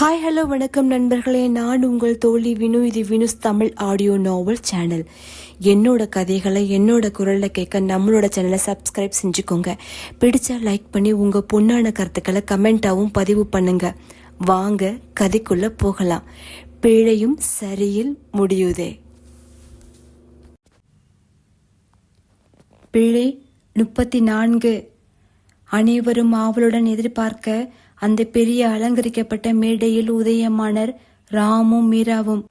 Hi hello வணக்கம் நண்பர்களே. நான் உங்கள் தோழி வினு. இது Vinu's Tamil audio novel channel என்னோட கதைகளை என்னோட குரலில் கேட்க நம்மளோட சேனலை சப்ஸ்கிரைப் செஞ்சுக்கோங்க. பிடிச்சா லைக் பண்ணி உங்கள் பொண்ணான கருத்துக்களை கமெண்ட்டாகவும் பதிவு பண்ணுங்க. வாங்க கதைக்குள்ளே போகலாம். பிழையும் சரியில் முடியுதே. பிழை முப்பத்தி நான்கு. அனைவரும் ஆவலுடன் எதிர்பார்க்க அந்த பெரிய அலங்கரிக்கப்பட்ட மேடையில் உதயமானர் ராமும் மீராவும்.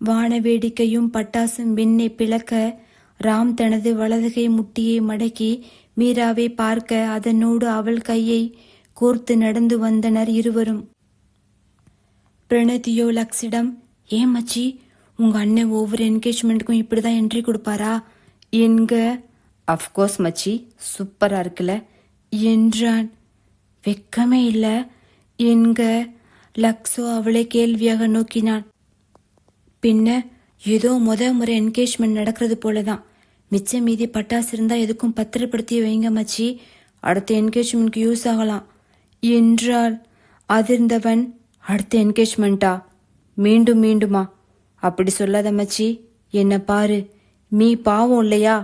வான வேடிக்கையும் பட்டாசும் விண்ணை பிளக்க ராம் தனது வலதுகை முட்டியை மடக்கி மீராவை பார்க்க அதனோடு அவள் கையை கோர்த்து நடந்து வந்தனர் இருவரும். பிரணதியோ லக்ஸிடம் ஏன் மச்சி உங்க அண்ணன் ஒவ்வொரு என்கேஜ்மெண்ட்டுக்கும் இப்படிதான் என்ட்ரி கொடுப்பாரா? என்க அஃப்கோர்ஸ் மச்சி சூப்பரா இருக்குல்ல என்றான். வெக்கமே இல்ல. என்க லக்ஸோ அவளை கேள்வியாக நோக்கினான் பின்ன ஏதோ முத முறை என்கேஜ்மெண்ட் நடக்கிறது போலதான். மிச்ச மீதி பட்டாசு இருந்தா எதுக்கும் பத்திரப்படுத்தி வைங்க மச்சி. அடுத்த என்கேஜ்மெண்ட்க்கு யூஸ் ஆகலாம். என்றால் அதிர்ந்தவன் அடுத்த என்கேஜ்மெண்ட்டா மீண்டும் மீண்டுமா? அப்படி சொல்லாத மச்சி. என்ன பாரு. மீ பாவம் இல்லையா?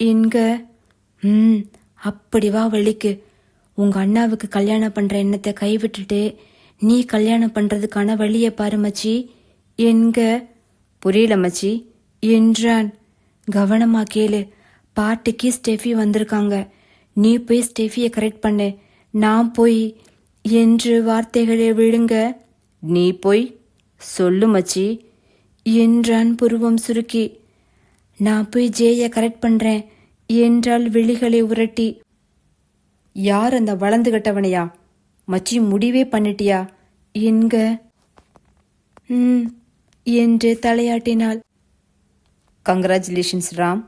என்க ம் அப்படி வா வழிக்கு உங்க அண்ணாவுக்கு கல்யாணம் பண்ற எண்ணத்தை கைவிட்டுட்டு நீ கல்யாணம் பண்றதுக்கான வழியை பாரு மச்சி. என்க? புரியல மச்சி. என்றான். கவனமா கேளு. பாட்டுக்கு ஸ்டெஃபி வந்திருக்காங்க. நீ போய் ஸ்டெஃபியை கரெக்ட் பண்ணு. நான் போய் என்று வார்த்தைகளை விழுங்க. நீ போய் சொல்லு மச்சி. என்றான் புருவம் சுருக்கி. நான் போய் ஜேயை கரெக்ட் பண்ணுறேன் என்றால் விழிகளை உரட்டி. யார் அந்த வளர்ந்து கட்டவனையா? மச்சி முடிவே பண்ணிட்டியா? என்க. ம் என்று தலையாட்டினாள். கங்க்ராச்சுலேஷன்ஸ் ராம்.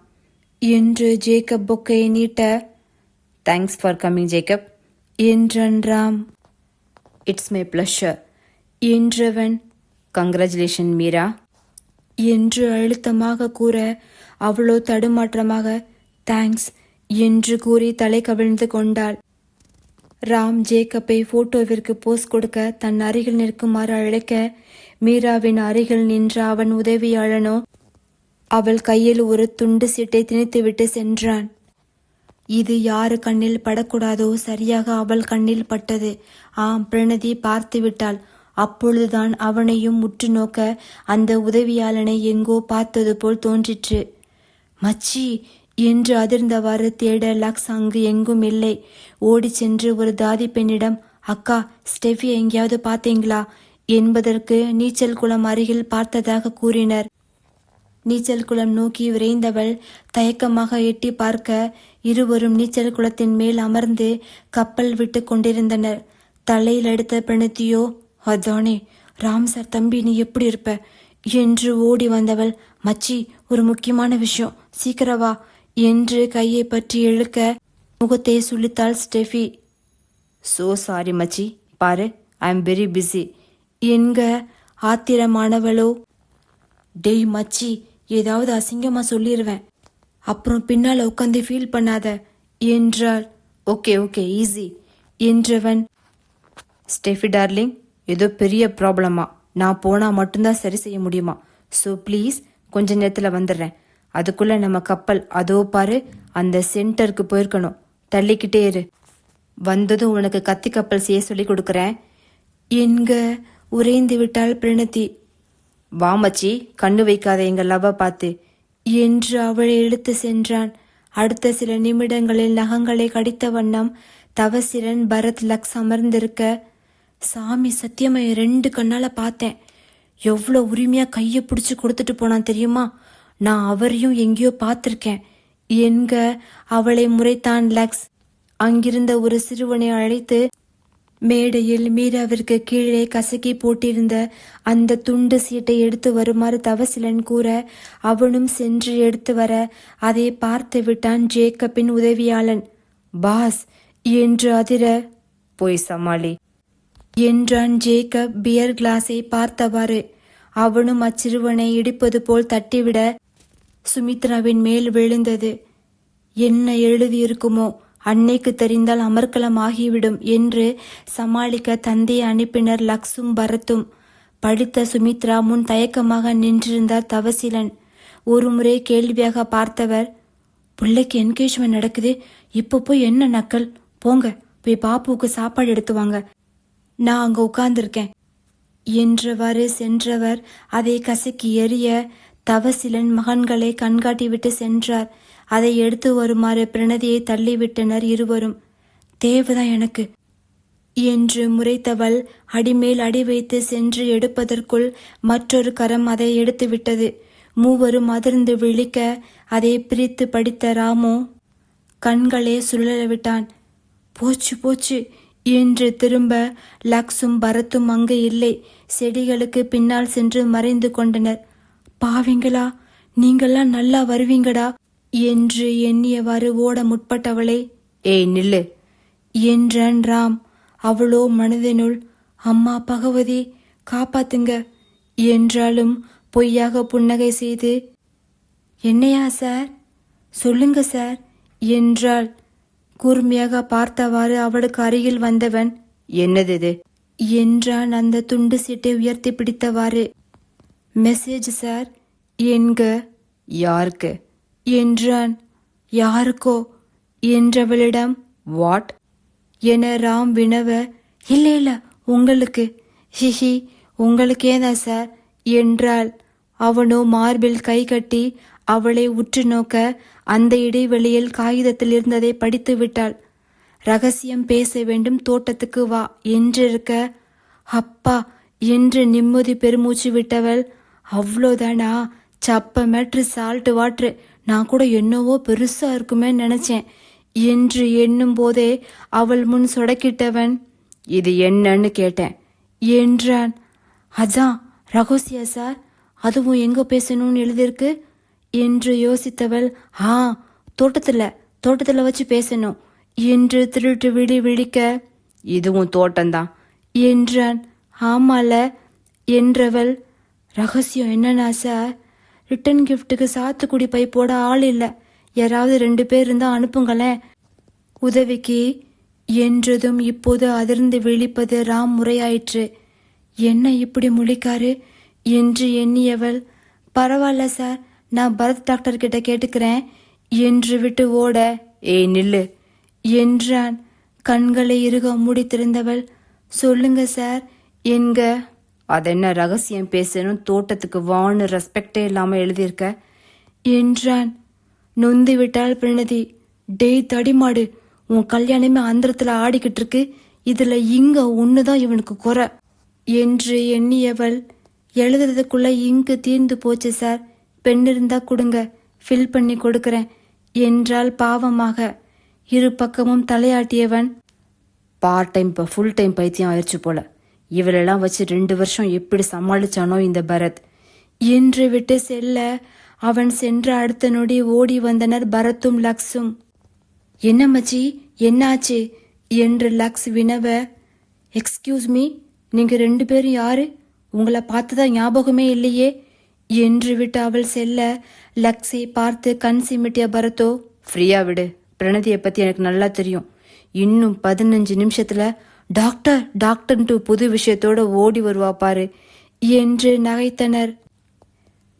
என்று ஜேக்கப் பொக்கையை நீட்ட தேங்க்ஸ் ஃபார் கம்மிங் ஜேக்கப் என்றன் ராம். இட்ஸ் மை ப்ளஷர் என்றவன் கங்க்ராச்சுலேஷன் மீரா என்று அழுத்தமாக கூற அவ்வளோ தடுமாற்றமாக தேங்க்ஸ் என்று கூறி தலை கவிழ்ந்து கொண்டாள். ராம் ஜேக்கப்பை போட்டோவிற்கு போஸ் கொடுக்க தன் அருகில் நிற்குமாறு அழைக்க மீராவின் அருகில் நின்ற அவன் உதவியாளனோ அவள் கையில் ஒரு துண்டு சீட்டை திணித்துவிட்டு சென்றான். இது யாரு கண்ணில் படக்கூடாதோ சரியாக அவள் கண்ணில் பட்டது. ஆம் பிரணதி பார்த்து விட்டாள். அப்பொழுதுதான் அவனையும் உற்று நோக்க அந்த உதவியாளனை எங்கோ பார்த்தது போல் தோன்றிற்று. மச்சி என்று அதிர்ந்தவாறு தேட லக்ஸ் அங்கு எங்கும் இல்லை. ஓடி சென்று ஒரு தாதி பெண்ணிடம் அக்கா ஸ்டெஃபி எங்கேயாவது பார்த்தீங்களா? என்பதற்கு நீச்சல் குளம் அருகில் பார்த்ததாக கூறினர். நீச்சல் குளம் நோக்கி விரைந்தவள் தயக்கமாக எட்டி பார்க்க இருவரும் நீச்சல் குளத்தின் மேல் அமர்ந்து கப்பல் விட்டு கொண்டிருந்தனர். தலையில் எடுத்த பிரணத்தியோ அதானே ராம் சார் தம்பி நீ எப்படி இருப்ப? என்று ஓடி வந்தவள் மச்சி ஒரு முக்கியமான விஷயம். சீக்கிரம் வா. என்று கையை பற்றி இழுக்க முகத்தை சுழித்தாள் ஸ்டெஃபி. சோ சாரி மச்சி. பாரு ஐ எம் வெரி பிஸி என்க ஆத்திரமானவளோ. டேய் மச்சி ஏதாவது அசிங்கமா சொல்லிடுவேன் அப்புறம் பின்னால் உட்காந்து ஃபீல் பண்ணாத என்றாள். ஓகே ஓகே ஈஸி என்றவன். ஸ்டெஃபி டார்லிங் ஏதோ பெரிய ப்ராப்ளமா நான் போனால் மட்டும்தான் சரி செய்ய முடியுமா? ஸோ ப்ளீஸ் கொஞ்ச நேரத்தில் வந்துடுறேன். அதுக்குள்ள நம்ம கப்பல் அதோ பாரு அந்த சென்டருக்கு போயிருக்கணும். தள்ளிக்கிட்டே இரு. வந்ததும் உனக்கு கத்தி கப்பல் செய்ய சொல்லி கொடுக்குறேன். என்க உறைந்து விட்டாள் பிரணதி வாமச்சி கண்ணு வைக்காத எங்க லவ பார்த்து. என்று அவளை இழுத்து சென்றான். அடுத்த சில நிமிடங்களில் நகங்களை கடித்த வண்ணம் தவசிரன் பரத் லக்ஸ் அமர்ந்திருக்க சாமி சத்தியமா ரெண்டு கண்ணால பார்த்தேன். எவ்வளோ உரிமையா கையை பிடிச்சி கொடுத்துட்டு போனான் தெரியுமா? நான் அவரையும் எங்கேயோ பார்த்திருக்கேன். என்க அவளை முறைத்தான் லக்ஸ். அங்கிருந்த ஒரு சிறுவனை அழைத்து மேடையில் மீராவிற்கு கீழே கசக்கி போட்டிருந்த அந்த துண்டு சீட்டை எடுத்து வருமாறு தவசிலன் கூற அவனும் சென்று எடுத்து வர அதை பார்த்து விட்டான் ஜேக்கப்பின் உதவியாளன். பாஸ் என்று அதிர போய் சமாளி என்றான் ஜேக்கப் பியர் கிளாஸை பார்த்தவாறு. அவனும் அச்சிறுவனை இடிப்பது போல் தட்டிவிட சுமித்ராவின் மேல் விழுந்தது. என்ன எழுதியிருக்குமோ அன்னைக்கு தெரிந்தால் அமர்க்கலம் ஆகிவிடும் என்று சமாளிக்க தந்தையை அனுப்பினர் லக்ஸும் பரத்தும். படித்த சுமித்ரா முன் தயக்கமாக நின்றிருந்தார் தவசிலன். ஒரு முறை கேள்வியாக பார்த்தவர் பிள்ளைக்கு என்கேஜ்மெண்ட் நடக்குது. இப்போ போய் என்ன நக்கல்? போங்க போய் பாப்புவுக்கு சாப்பாடு எடுத்து வாங்க. நான் அங்கே உட்கார்ந்துருக்கேன். என்றவாறு சென்றவர் அதை கசக்கி எறிய தவசிலன் மகன்களை கண்காட்டிவிட்டு சென்றார். அதை எடுத்து வருமாறு பிரணதியை தள்ளிவிட்டனர் இருவரும். தேவைதான் எனக்கு என்று முறைத்தவள் அடிமேல் அடி வைத்து சென்று எடுப்பதற்குள் மற்றொரு கரம் அதை எடுத்துவிட்டது. மூவரும் அதிர்ந்து விழிக்க அதை பிரித்து படித்த ராமு கண்களே சுழலவிட்டான் போச்சு போச்சு என்று திரும்ப லக்ஸும் பரத்தும் அங்கு இல்லை. செடிகளுக்கு பின்னால் சென்று மறைந்து கொண்டனர். பாவிங்களா? நீங்கள்லாம் நல்லா வருவீங்கடா. என்று எண்ணியவாறு ஓட முற்பட்டவளே ஏய் நில்லு. என்றான் ராம். அவளோ மனதினுள் அம்மா பகவதி காப்பாத்துங்க. என்றாலும் பொய்யாக புன்னகை செய்து என்னையா சார்? சொல்லுங்க சார். என்றாள். கூர்மையாக பார்த்தவாறு அவளுக்கு அருகில் வந்தவன் என்னது இது? என்றான் அந்த துண்டு சீட்டை உயர்த்தி பிடித்தவாறு. மெசேஜ் சார் எங்க யாருக்கு? என்றான். யாருக்கோ? என்றவளிடம் வாட்? என ராம் வினவ இல்லை இல்லை உங்களுக்கு. ஹிஹி உங்களுக்கே தான் சார் என்றாள். அவனோ மார்பில் கை கட்டி அவளை உற்று நோக்க அந்த இடைவெளியில் காகிதத்தில் இருந்ததை படித்து விட்டாள். ரகசியம் பேச வேண்டும் தோட்டத்துக்கு வா என்றிருக்க அப்பா என்று நிம்மதி பெருமூச்சு விட்டவள் அவ்வளோதானா? சப்ப மேட்ரு சால்ட்டு வாட்ரு நான் கூட என்னவோ பெருசா இருக்குமே நினைச்சேன். என்று எண்ணும் போதே அவள் முன் சொடக்கிட்டவன் இது என்னன்னு கேட்டேன் என்றான். அதான் ரகசியா சார் அதுவும் எங்க பேசணும்னு எழுதியிருக்கு? என்று யோசித்தவள் ஆ தோட்டத்தில் தோட்டத்தில் வச்சு பேசணும் என்று திருட்டு விழி விழிக்க இதுவும் தோட்டம்தான் என்றான். ஆமால என்றவள் ரகசியம் என்னன்னா சார் ரிட்டன் கிஃப்ட்டுக்கு சாத்துக்குடி பை போட ஆள் இல்லை. யாராவது ரெண்டு பேர் இருந்தால் அனுப்புங்களேன். உதவிக்கு என்றதும் இப்போது அதிர்ந்து விழிப்பது ராம் முறையாயிற்று. என்ன இப்படி முழிக்காரு? என்று எண்ணியவள் பரவாயில்ல சார் நான் பரத் டாக்டர் கிட்ட கேட்டுக்கிறேன். என்று விட்டு ஓட ஏய் நில்லு என்றான். கண்களை இறுக முடித்திருந்தவள் சொல்லுங்க சார் என்க அதென்ன ரகசியம் பேசணும்? தோட்டத்துக்கு வான்னு ரெஸ்பெக்டே இல்லாமல் எழுதியிருக்க. என்றான். நொந்து விட்டாள் பிரணதி. டேய் தடிமாடு உன் கல்யாணமே அந்தரத்தில் ஆடிக்கிட்டு இருக்கு இதுல இங்க ஒண்ணுதான் இவனுக்கு குறை. என்று எண்ணியவள் எழுதுறதுக்குள்ள இங்கு தீர்ந்து போச்சு சார். பெண் இருந்தா கொடுங்க ஃபில் பண்ணி கொடுக்குறேன் என்றால் பாவமாக. இரு பக்கமும் தலையாட்டியவன். பார்ட் டைம் இப்போ ஃபுல் டைம் பைத்தியம் ஆயிடுச்சு போல. இவளெல்லாம் வச்சு ரெண்டு வருஷம் எப்படி சமாளிச்சானோ இந்த பரத். என்று விட்டு செல்ல அவன் சென்ற அடுத்த நொடி ஓடி வந்தனர் பரத்தும் லக்ஸும். என்ன மச்சி என்னாச்சு? என்று லக்ஸ் வினவ எக்ஸ்கியூஸ் மீ நீங்க ரெண்டு பேரும் யாரு? உங்களை பார்த்ததா ஞாபகமே இல்லையே. என்று விட்டு அவள் செல்ல லக்ஸை பார்த்து கண் சிமிட்டிய பரத்தோ ஃப்ரீயா விடு பிரணதியை பத்தி எனக்கு நல்லா தெரியும். இன்னும் பதினஞ்சு நிமிஷத்துல டாக்டர் டாக்டர்ன்ட்டு புது விஷயத்தோட ஓடி வருவா பாரு. என்று நகைத்தனர்.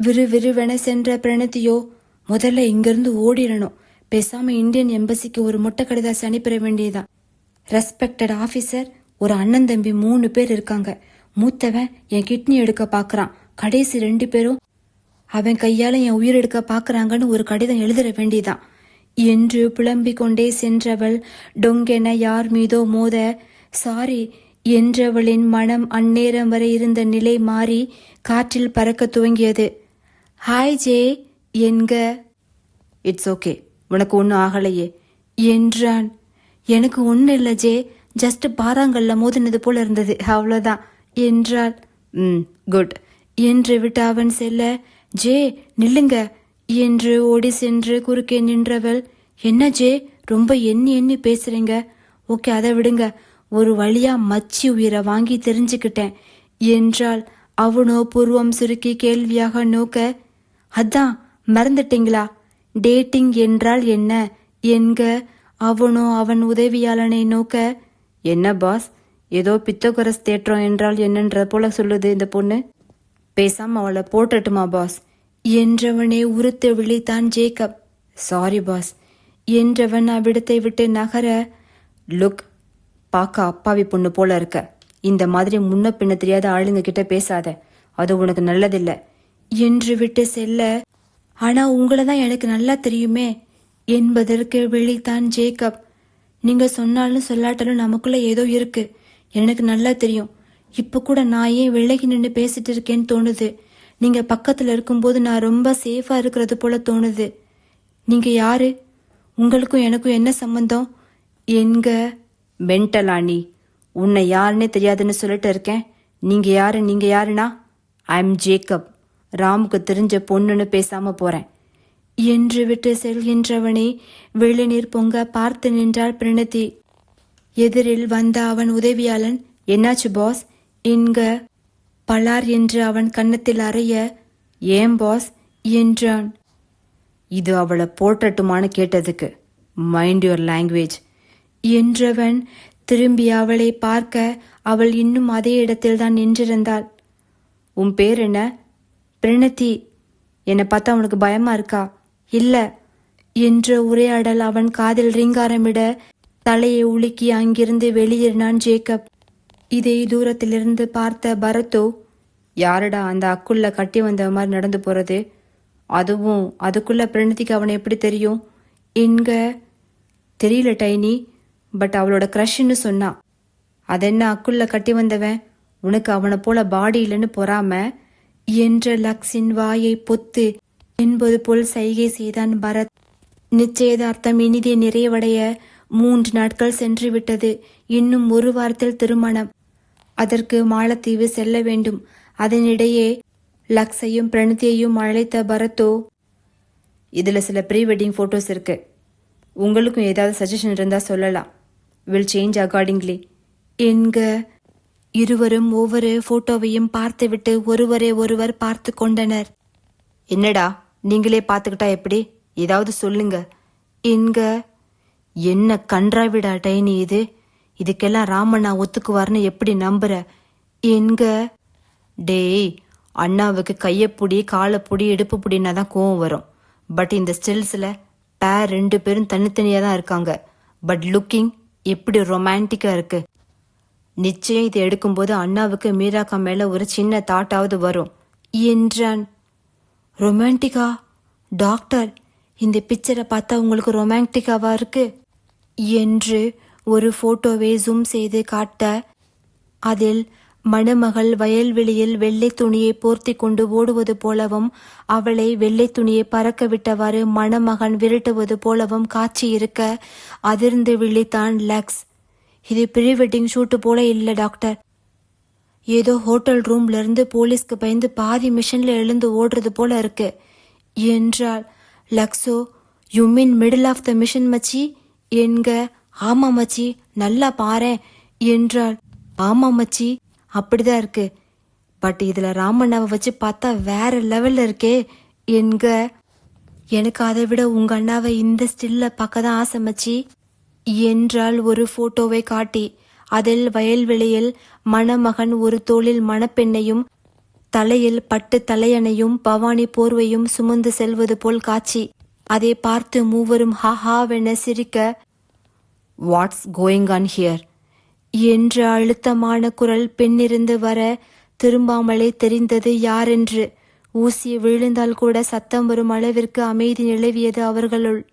விறுவிறுவென சென்ற பிரணதியோ முதல்ல இங்கிருந்து ஓடிடணும் பேசாம இந்தியன் எம்பசிக்கு ஒரு முட்டை கடிதாசி அனுப்பிட வேண்டியதுதான் ரெஸ்பெக்டட் ஆபீசர் ஒரு அண்ணன் தம்பி மூணு பேர் இருக்காங்க. மூத்தவன் என் கிட்னி எடுக்க பாக்குறான். கடைசி ரெண்டு பேரும் அவன் கையால என் உயிர் எடுக்க பாக்குறாங்கன்னு ஒரு கடிதம் எழுதிட வேண்டியதான் என்று புலம்பிக் கொண்டே சென்றவள் டொங்கென யார் மீதோ மோத சாரி என்றவளின் மனம் அந்நேரம் வரை இருந்த நிலை மாறி காற்றில் பறக்க துவங்கியது. ஹாய் ஜே என்க. இட்ஸ் ஓகே உனக்கு ஒன்றும் ஆகலையே என்றான். எனக்கு ஒன்றும் இல்லை ஜே ஜஸ்ட் பாறாங்கல்ல மோதினது போல இருந்தது. அவ்வளோதான் என்றாள். ம் குட் என்று விட்டு அவன் செல்ல ஜே நில்லுங்க என்று ஓடி சென்று குறுக்கே நின்றவள் என்ன ஜே ரொம்ப எண்ணி எண்ணி பேசுறீங்க. ஓகே அதை விடுங்க. ஒரு வழியா மச்சி உயிரை வாங்கி தெரிஞ்சுக்கிட்டேன். என்றால் அவனோ பூர்வம் சுருக்கி கேள்வியாக நோக்க அதான் மறந்துட்டீங்களா? டேட்டிங் என்றால் என்ன? என்க அவனோ அவன் உதவியாளனை நோக்க என்ன பாஸ்? ஏதோ பித்தகுரஸ் தேற்றம் என்றால் என்னன்ற போல சொல்லுது இந்த பொண்ணு. பேசாம அவளை போட்டுட்டுமா பாஸ்? என்றவனே உறுத்து விழித்தான் ஜேக்கப். சாரி பாஸ் என்றவன் அவ்விடத்தை விட்டு நகர லுக் பார்க்க அப்பாவி பொண்ணு போல இருக்க. இந்த மாதிரி முன்ன பின்ன தெரியாத ஆளுங்க கிட்ட பேசாத. அது உனக்கு நல்லதில்ல. என்று விட்டு செல்ல. ஆனா உங்களை தான் எனக்கு நல்லா தெரியுமே. என்பதற்கு விழித்தான் ஜேக்கப். நீங்க சொன்னாலும் சொல்லாட்டாலும் நமக்குள்ள ஏதோ இருக்கு. எனக்கு நல்லா தெரியும். இப்ப கூட நான் ஏன் விலகி நின்று பேசிட்டு இருக்கேன்னு தோணுது. நீங்க பக்கத்துல இருக்கும்போது நான் ரொம்ப சேஃபா இருக்கிறது போல தோணுது. நீங்க யாரு? உங்களுக்கும் எனக்கும் என்ன சம்பந்தம்? எங்க? மென்டலா உன்னை யாருன்னே தெரியாதுன்னு சொல்லிட்டு இருக்கேன். நீங்க யாரு நீங்க யாருனா ஐ எம் ஜேக்கப் ராமுக்கு தெரிஞ்ச பொண்ணுன்னு பேசாம போறேன். என்று விட்டு செல்கின்றவனை வெளிநீர் பொங்க பார்த்து நின்றாள் பிரணதி எதிரில் வந்த அவன் உதவியாளன் என்னாச்சு பாஸ்? என்க பலார் என்று அவன் கன்னத்தில் அறைய ஏன் பாஸ்? என்றான். இது அவளை போட்டட்டுமான்னு கேட்டதுக்கு மைண்ட் யுவர் லாங்குவேஜ் என்றவன் திரும்பி அவளை பார்க்க அவள் இன்னும் அதே இடத்தில்தான் நின்றிருந்தாள். உன் பேர் என்ன? பிரணதி என்னை பார்த்தா உனக்கு பயமா இருக்கா? இல்ல. என்ற உரையாடல் அவன் காதில் ரீங்காரமிட தலையை உலுக்கி அங்கிருந்து வெளியேறினான் ஜேக்கப். இதை தூரத்திலிருந்து பார்த்த பரத்தோ யாரடா அந்த அக்குள்ள கட்டி வந்த மாதிரி நடந்து போறது? அதுவும் அதுக்குள்ள பிரணதிக்கு அவனை எப்படி தெரியும்? என்க தெரியல டைனி. பட் அவளோட க்ரஷ்ன்னு சொன்னா அதென்ன அக்குள்ள கட்டி வந்தவன்? உனக்கு அவனை போல பாடி இல்லைன்னு பொறாம? என்ற லக்ஸின் வாயை பொத்து என்பது போல் சைகை செய்தான் பரத். நிச்சயதார்த்தம் இனிதே நிறைவடைய மூன்று நாட்கள் சென்று விட்டது. இன்னும் ஒரு வாரத்தில் திருமணம். அதற்கு மாலத்தீவு செல்ல வேண்டும். அதனிடையே லக்ஸையும் பிரணதியையும் அழைத்த பரத்தோ இதில் சில ப்ரீ வெட்டிங் ஃபோட்டோஸ் இருக்கு. உங்களுக்கும் ஏதாவது சஜஷன் இருந்தால் சொல்லலாம். வில் சேஞ்ச் அக்கார்டிங்லி என்க. இருவரும் ஒவ்வொரு போட்டோவையும் பார்த்துவிட்டு ஒருவரை ஒருவர் பார்த்து கொண்டனர். என்னடா நீங்களே பார்த்துக்கிட்டா எப்படி? ஏதாவது சொல்லுங்க. என்க. என்ன கன்றாவிடா டைனி இது? இதுக்கெல்லாம் ராமண்ணா ஒத்துக்குவார்னு எப்படி நம்புற? என்க. டேய் அண்ணாவுக்கு கையப்புடி காலப்புடி இடுப்பு புடினா தான் கோவம் வரும். பட் இந்த ஸ்டில்ஸில் பேர் ரெண்டு பேரும் தனித்தனியாக தான் இருக்காங்க. பட் லுக்கிங் எப்படி ரொமான்டிக்காக இருக்கு? நிச்சயம் இதை எடுக்கும்போது அண்ணாவுக்கு மீராக்கா மேல ஒரு சின்ன தாட்டாவது வரும். என்றான். ரொமான்டிக்கா டாக்டர் இந்த பிக்சரை பார்த்தா உங்களுக்கு ரொமான்டிக்காவா இருக்கு? என்று ஒரு போட்டோவை ஜூம் செய்து காட்ட அதில் மணமகள் வயல்வெளியில் வெள்ளை துணியை போர்த்தி கொண்டு ஓடுவது போலவும் அவளை வெள்ளை துணியை பறக்க விட்டவாறு மணமகன் விரட்டுவது போலவும் காட்சி இருக்க அதிர்ந்து விழித்தான் லக்ஸ். இது ப்ரீ வெட்டிங் ஷூட்டு போல இல்லை டாக்டர். ஏதோ ஹோட்டல் ரூம்ல இருந்து போலீஸ்க்கு பயந்து பாதி மிஷன்ல எழுந்து ஓடுறது போல இருக்கு. என்றாள். லக்ஸோ you mean middle of the mission மச்சி? என்க ஆமா மச்சி. நல்லா பாரேன் என்றாள். ஆமா மச்சி. அப்படிதான் இருக்கு. பட் இதுல ராமண்ணாவை வச்சு பார்த்தா வேற லெவல்ல இருக்கே. என்க எனக்கு அதை விட உங்க அண்ணாவை இந்த ஸ்டில்ல பார்க்க தான் ஆசைமச்சி என்றால் ஒரு போட்டோவை காட்டி. அதில் வயல்வெளியில் மணமகன் ஒரு தோளில் மணப்பெண்ணையும் தலையில் பட்டு தலையணையும் பவானி போர்வையும் சுமந்து செல்வது போல் காட்சி. அதை பார்த்து மூவரும் ஹாஹாவென சிரிக்க வாட்ஸ் கோயிங் ஆன் ஹியர் என்ற அழுத்தமான குரல் பெண்ணிருந்து வர திரும்பாமலே தெரிந்தது யாரென்று? ஊசி விழுந்தால் கூட சத்தம் வரும் அளவிற்கு அமைதி நிலவியது அவர்களுள்.